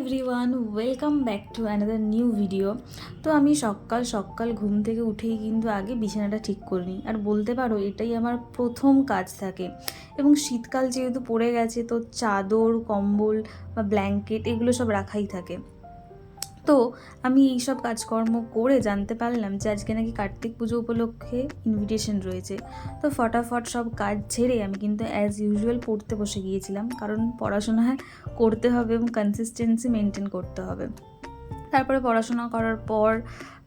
Everyone welcome back to another new video তো আমি সকাল সকাল ঘুম থেকে উঠেই কিন্তু আগে বিছানাটা ঠিক করে নিই। আর বলতে পারো, এটাই আমার প্রথম কাজ থাকে। এবং শীতকাল যেহেতু পড়ে গেছে, তো চাদর, কম্বল বা ব্ল্যাঙ্কেট এগুলো সব রাখাই থাকে। তো আমি এই সব কাজকর্ম করে জানতে পারলাম যে আজকে নাকি কার্তিক পুজো উপলক্ষে ইনভিটেশন রয়েছে। তো ফটাফট সব কাজ ছেড়ে আমি কিন্তু অ্যাজ ইউজুয়াল পড়তে বসে গিয়েছিলাম, কারণ পড়াশোনা করতে হবে এবং কনসিস্টেন্সি মেনটেন করতে হবে। তারপরে পড়াশোনা করার পর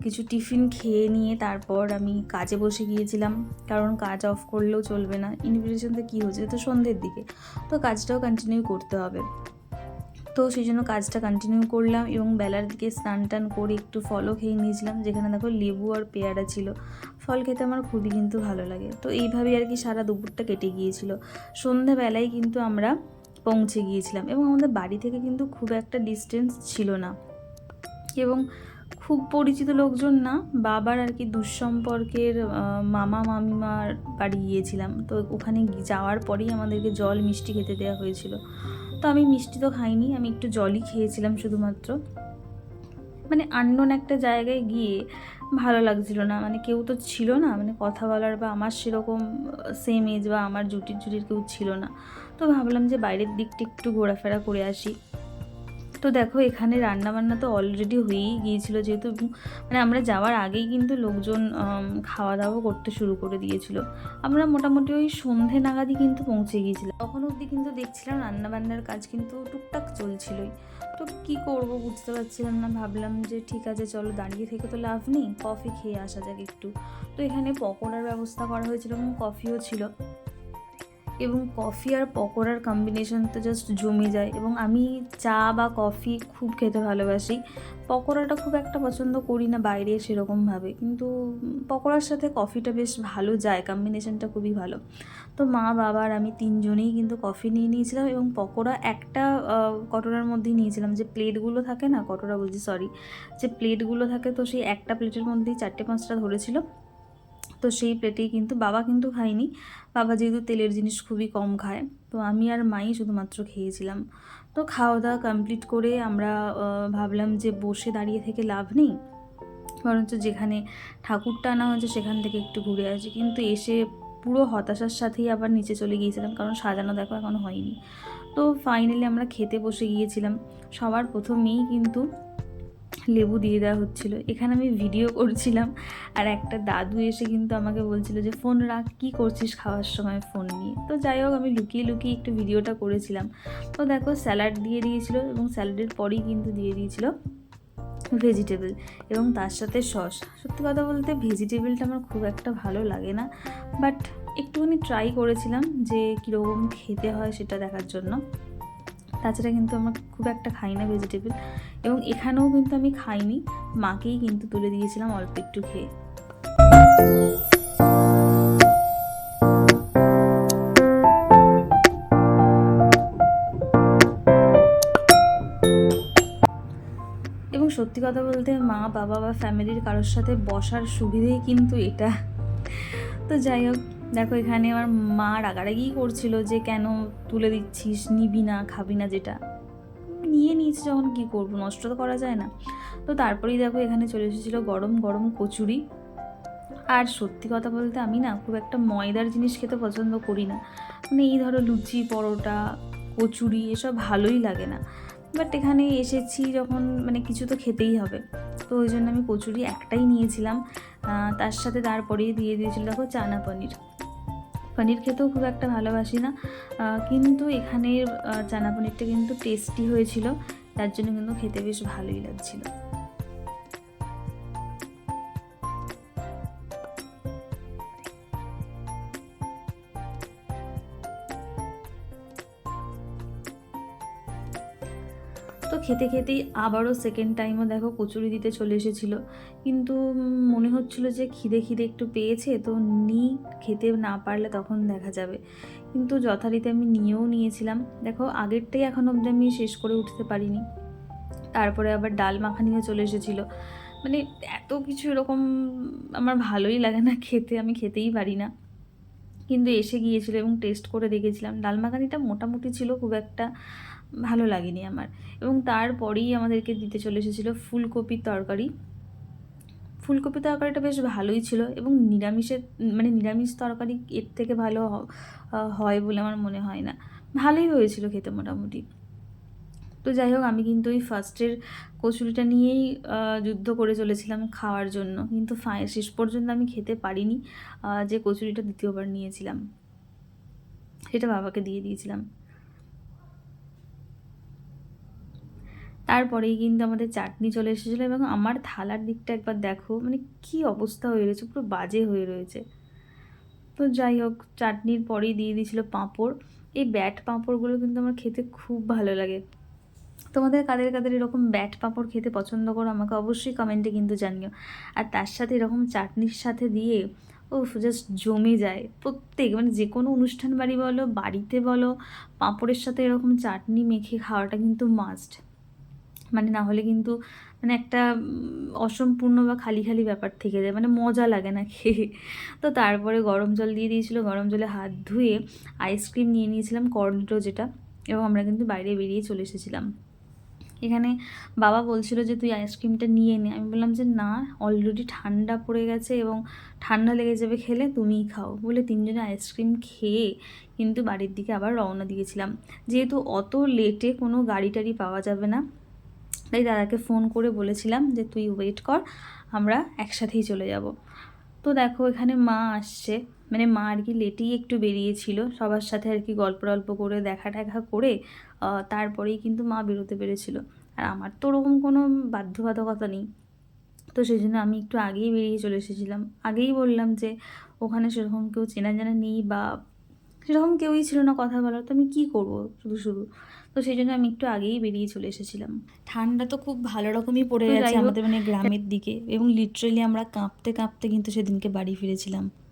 কিছু টিফিন খেয়ে নিয়ে তারপর আমি কাজে বসে গিয়েছিলাম, কারণ কাজ অফ করলেও চলবে না। ইনভিটেশনতে কী হচ্ছে? তো সন্ধ্যের দিকে। তো কাজটাও কন্টিনিউ করতে হবে। তো সেই জন্য কাজটা কন্টিনিউ করলাম এবং বেলার দিকে স্নান টান করে একটু ফলও খেয়ে নিয়েছিলাম, যেখানে দেখো লেবু আর পেয়ারা ছিল। ফল খেতে আমার খুবই কিন্তু ভালো লাগে। তো এইভাবেই আর কি সারা দুপুরটা কেটে গিয়েছিল। সন্ধ্যাবেলায় কিন্তু আমরা পৌঁছে গিয়েছিলাম এবং আমাদের বাড়ি থেকে কিন্তু খুব একটা ডিস্টেন্স ছিল না। এবং খুব পরিচিত লোকজন না, বাবার আর কি দুঃসম্পর্কের মামা, মামিমার বাড়ি গিয়েছিলাম। তো ওখানে যাওয়ার পরেই আমাদেরকে জল মিষ্টি খেতে দেওয়া হয়েছিল। তো আমি মিষ্টি তো খাইনি, আমি একটু জলই খেয়েছিলাম শুধুমাত্র। মানে আননোন একটা জায়গায় গিয়ে ভালো লাগছিল না মানে কেউ তো ছিল না মানে কথা বলার বা আমার সেরকম সেম এজ বা আমার জুটির জুটির কেউ ছিল না। তো ভাবলাম যে বাইরের দিকটা একটু ঘোরাফেরা করে আসি। তো দেখো, এখানে রান্নাবান্না তো অলরেডি হয়েই গিয়েছিল যেহেতু মানে আমরা যাওয়ার আগেই কিন্তু লোকজন খাওয়া দাওয়া করতে শুরু করে দিয়েছিল। আমরা মোটামুটি ওই সন্ধে নাগাদই কিন্তু পৌঁছে গিয়েছিলাম। তখন অবধি কিন্তু দেখছিলাম রান্নাবান্নার কাজ কিন্তু টুকটাক চলছিলই। তো কি করব বুঝতে পারছিলাম না, ভাবলাম যে ঠিক আছে, চলো দাঁড়িয়ে থেকে তো লাভ নেই কফি খেয়ে আসা যাক একটু। তো এখানে পকোড়ার ব্যবস্থা করা হয়েছিল এবং কফিও ছিল। এবং কফি আর পকোড়ার কম্বিনেশন তো জাস্ট জমে যায় এবং আমি চা বা কফি খুব খেতে ভালোবাসি। পকোড়াটা খুব একটা পছন্দ করি না বাইরে সেরকমভাবে কিন্তু পকোড়ার সাথে কফিটা বেশ ভালো যায় কম্বিনেশনটা খুবই ভালো। তো মা, বাবা আর আমি তিনজনেই কিন্তু কফি নিয়ে নিয়েছিলাম এবং পকোড়া একটা কটোরার মধ্যেই নিয়েছিলাম। যে প্লেটগুলো থাকে না, কটোরা বলছি সরি যে প্লেটগুলো থাকে তো সেই একটা প্লেটের মধ্যেই চারটে, পাঁচটা ধরেছিল। তো সেই প্লেটেই কিন্তু বাবা কিন্তু খায়নি। বাবা যেহেতু তেলের জিনিস খুবই কম খায়, তো আমি আর মাই শুধুমাত্র খেয়েছিলাম। তো খাওয়া দাওয়া কমপ্লিট করে আমরা ভাবলাম যে বসে দাঁড়িয়ে থেকে লাভ নেই। বরঞ্চ যেখানে ঠাকুরটা আনা হয়েছে সেখান থেকে একটু ঘুরে আসি। কিন্তু এসে পুরো হতাশার সাথেই আবার নিচে চলে গিয়েছিলাম, কারণ সাজানো দেখো এখনও হয়নি। তো ফাইনালি আমরা খেতে বসে গিয়েছিলাম। সবার প্রথমেই কিন্তু লেবু দিয়ে দেওয়া হচ্ছিল। এখানে আমি ভিডিও করছিলাম, আর একটা দাদু এসে কিন্তু আমাকে বলছিল যে, ফোন রাখ, কী করছিস খাওয়ার সময় ফোন নিয়ে? তো যাই হোক, আমি লুকিয়ে লুকিয়ে একটু ভিডিওটা করেছিলাম। তো দেখো স্যালাড দিয়ে দিয়েছিল এবং স্যালাডের পরেই কিন্তু দিয়ে দিয়েছিল ভেজিটেবল এবং তার সাথে সস সত্যি কথা বলতে ভেজিটেবলটা আমার খুব একটা ভালো লাগে না বাট একটুখানি ট্রাই করেছিলাম যে, কীরকম খেতে হয় সেটা দেখার জন্য। তাছাড়া কিন্তু আমার খুব একটা খাই না ভেজিটেবল এবং এখানেও কিন্তু আমি খাইনি, মাকেই কিন্তু তুলে দিয়েছিলাম অল্প একটু খেয়ে। এবং সত্যি কথা বলতে মা, বাবা বা ফ্যামিলির কারোর সাথে বসার সুবিধেই কিন্তু এটা। তো যাই হোক দেখো, এখানে আমার মা রাগারাগিই করছিল যে, কেন তুলে দিচ্ছিস? নিবি না, খাবি না যেটা। নিয়ে নিয়েছি যখন, কী করব? নষ্ট তো করা যায় না। তো তারপরেই দেখো, এখানে চলে এসেছিল গরম গরম কচুরি। আর সত্যি কথা বলতে আমি না, খুব একটা ময়দার জিনিস খেতে পছন্দ করি না। মানে এই ধরো, লুচি, পরোটা, কচুরি, এসব ভালোই লাগে না। বাট এখানে এসেছি যখন মানে কিছু তো খেতেই হবে। তো ওই জন্য আমি কচুরি একটাই নিয়েছিলাম। তার সাথে তারপরেই দিয়ে দিয়েছিল, দেখো, চানা পনির। পনির খেতেও খুব একটা ভালোবাসি না। কিন্তু এখানের চানা পনিরটা কিন্তু টেস্টি হয়েছিল। তার জন্য কিন্তু খেতে বেশ ভালোই লাগছিল। তো খেতে খেতেই আবারও সেকেন্ড টাইমও দেখো কচুরি দিতে চলে এসেছিল। কিন্তু মনে হচ্ছিল যে খিদে খিদে একটু পেয়েছে, তো নি খেতে না পারলে তখন দেখা যাবে। কিন্তু যথারীতি আমি নিয়েও নিয়েছিলাম। দেখো আগেরটাই এখন অবধি আমি শেষ করে উঠতে পারিনি। তারপরে আবার ডাল মাখানিও চলে এসেছিল। মানে এত কিছু এরকম আমার ভালোই লাগে না খেতে, আমি খেতেই পারি না। কিন্তু এসে গিয়েছিল এবং টেস্ট করে দেখেছিলাম। ডাল মাখানিটা মোটামুটি ছিল খুব একটা ভালো লাগেনি আমার। এবং তারপরেই আমাদেরকে দিতে চলে এসেছিল ফুলকপির তরকারি। ফুলকপি তরকারিটা বেশ ভালোই ছিল এবং নিরামিষের মানে নিরামিষ তরকারি এর থেকে ভালো হয় বলে আমার মনে হয় না। ভালোই হয়েছিল খেতে মোটামুটি। তো যাই হোক, আমি কিন্তু ওই ফার্স্টের কচুরিটা নিয়েই যুদ্ধ করে চলেছিলাম খাওয়ার জন্য। কিন্তু শেষ পর্যন্ত আমি খেতে পারিনি যে কচুরিটা দ্বিতীয়বার নিয়েছিলাম। সেটা বাবাকে দিয়ে দিয়েছিলাম। তারপরেই কিন্তু আমাদের চাটনি চলে এসেছিল এবং আমার থালার দিকটা একবার দেখো মানে কি অবস্থা হয়ে রয়েছে, পুরো বাজে হয়ে রয়েছে। তো যাই হোক, চাটনির পরেই দিয়ে দিয়েছিল পাঁপড়। এই ব্যাট পাঁপড়গুলো কিন্তু আমার খেতে খুব ভালো লাগে। তোমাদের কাদের কাদের এরকম ব্যাট পাঁপড় খেতে পছন্দ করো আমাকে অবশ্যই কমেন্টে কিন্তু জানিও। আর তার সাথে এরকম চাটনির সাথে দিয়ে ও জাস্ট জমে যায়। প্রত্যেক মানে যে কোনো অনুষ্ঠান বাড়ি বলো, বাড়িতে বলো, পাঁপড়ের সাথে এরকম চাটনি মেখে খাওয়াটা কিন্তু মাস্ট মানে না হলে কিন্তু মানে একটা অসম্পূর্ণ বা খালি খালি ব্যাপার থেকে যায় মানে মজা লাগে না খেয়ে। তো তারপরে গরম জল দিয়ে দিয়েছিল, গরম জলে হাত ধুয়ে আইসক্রিম নিয়ে নিয়েছিলাম কর্নেটো যেটা, এবং আমরা কিন্তু বাইরে বেরিয়ে চলে এসেছিলাম। এখানে বাবা বলছিল যে, তুই আইসক্রিমটা নিয়ে নে। আমি বললাম যে, না অলরেডি ঠান্ডা পড়ে গেছে এবং ঠান্ডা লেগে যাবে খেলে তুমিই খাও। বলে তিনজনে আইসক্রিম খেয়ে কিন্তু বাড়ির দিকে আবার রওনা দিয়েছিলাম। যেহেতু অত লেটে কোনো গাড়ি টাড়ি পাওয়া যাবে না তাই দাদাকে ফোন করে বলেছিলাম যে তুই ওয়েট কর, আমরা একসাথেই চলে যাব। তো দেখো এখানে মা আসছে। মানে মা আর কি লেটেই একটু বেরিয়েছিল। সবার সাথে আর কি গল্প টল্প করে, দেখা টেখা করে তারপরেই কিন্তু মা বেরোতে পেরেছিল। আর আমার তো ওরকম কোনো বাধ্যবাধকতা নেই। তো সেই জন্য আমি একটু আগেই বেরিয়ে চলে এসেছিলাম। আগেই বললাম যে ওখানে সেরকম কেউ চেনা জানা নেই বা সেরকম কেউই ছিল না কথা বলার তো আমি কী করব শুধু শুধু? তো সেই জন্য আমি একটু আগেই বেরিয়ে চলে এসেছিলাম। ঠান্ডা তো খুব ভালো রকমই পড়ে গেছে আমাদের মানে গ্রামের দিকে এবং লিটারেলি আমরা কাঁপতে কাঁপতে কিন্তু সেদিনকে বাড়ি ফিরেছিলাম।